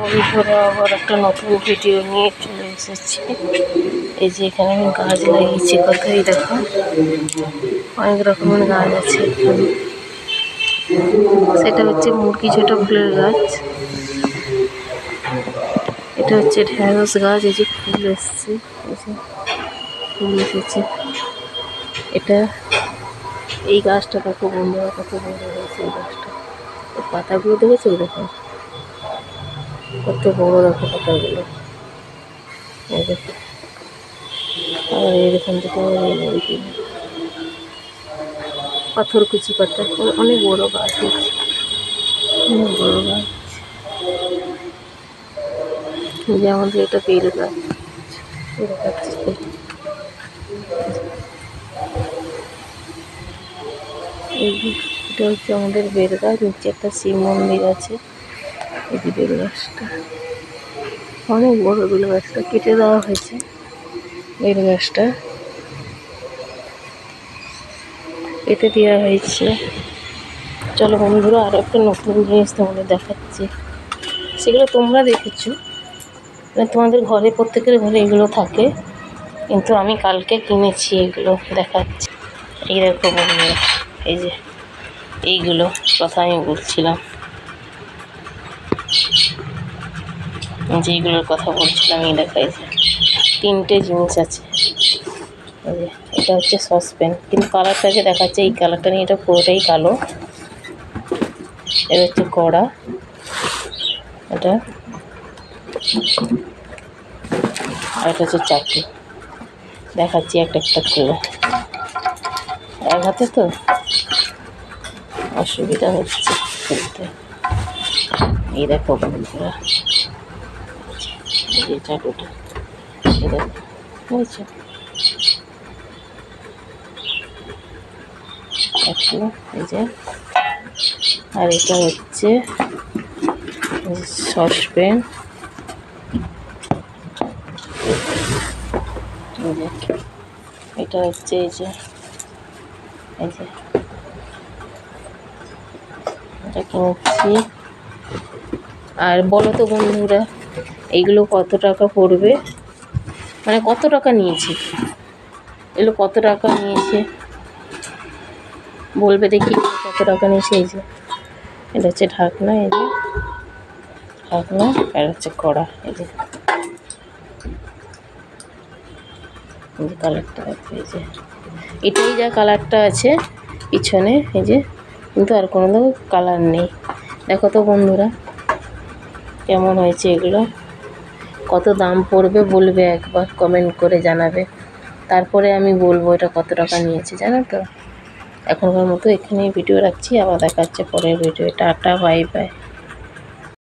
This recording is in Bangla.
বন্ধুরা আবার একটা নতুন ভিডিও নিয়ে চলে এসেছি। এই যে এখানে আমি গাছ লাগিয়েছি কোথায় দেখো। অনেক রকমের গাছ আছে সেটা হচ্ছে মুরগি ছোট ফুলের গাছ। এটা হচ্ছে ঢেঁড়স গাছ, এই যে ফুল এসছে। এই যে ফুল এসেছে। এটা এই গাছটা দেখো বন্ধুরা, কত বড় হয়েছে এই গাছটা। পাতাগুলো দেখেছ? দেখো। কত বড় দেখো পাতাগুলো। আর এরকম থেকে পাথর কুচি পাতা অনেক বড় গাছ অনেক বড় গাছ। যে আমাদের এটা বেল গাছ। এটা হচ্ছে আমাদের বেল নিচে একটা শিব মন্দির আছে। এই বেল গাছটা। অনেক বড় বেল গাছটা, কেটে দেওয়া হয়েছে। বেল গাছটা। কেটে দেওয়া হয়েছে। চলো বন্ধুরা আরও একটা নতুন জিনিস তোমাদের দেখাচ্ছি। সেগুলো তোমরা দেখেছ। মানে তোমাদের ঘরে প্রত্যেকের ঘরে এগুলো থাকে। কিন্তু আমি কালকে কিনেছি এগুলো দেখাচ্ছি। এই এই যে এইগুলো কথা আমি বলছিলাম। যেইগুলোর কথা বলছিলাম, এই দেখা, এই যে তিনটে জিনিস আছে। এটা হচ্ছে সসপ্যান কিন্তু কালারটা কালারটাকে দেখাচ্ছে, এই কালারটা নিয়ে এটা পুরোটাই কালো। এটা হচ্ছে কড়া। এটা আর এটা হচ্ছে চাকরি দেখাচ্ছি একটা একটা করে। এক হাতে তো? অসুবিধা হচ্ছে। এই দেখো বন্ধুরা। এই যে, আর এটা হচ্ছে সসপ্যান। এটা হচ্ছে এই যে এই যে। এটা কিনেছি। আর বলো তো বন্ধুরা। এইগুলো কত টাকা পড়বে? মানে কত টাকা নিয়েছে? এগুলো কত টাকা নিয়েছে? বলবে দেখি কত টাকা নিয়েছে, এই যে। এটা হচ্ছে ঢাকনা, এই যে। ঢাকনা, আর হচ্ছে কড়া, এই যে। কালারটা দেখো, এই যে। এটাই যা কালারটা আছে পিছনে, এই যে। কিন্তু আর কোনো কালার নেই। দেখো তো বন্ধুরা, কেমন হয়েছে এগুলো? কত দাম পড়বে বলবে একবার কমেন্ট করে জানাবে। তারপরে আমি বলব এটা কত টাকা নিয়েছে, জানো তো? এখনকার মতো এখানেই ভিডিও রাখছি, আবার দেখা হচ্ছে পরের ভিডিও টাটা বাই বাই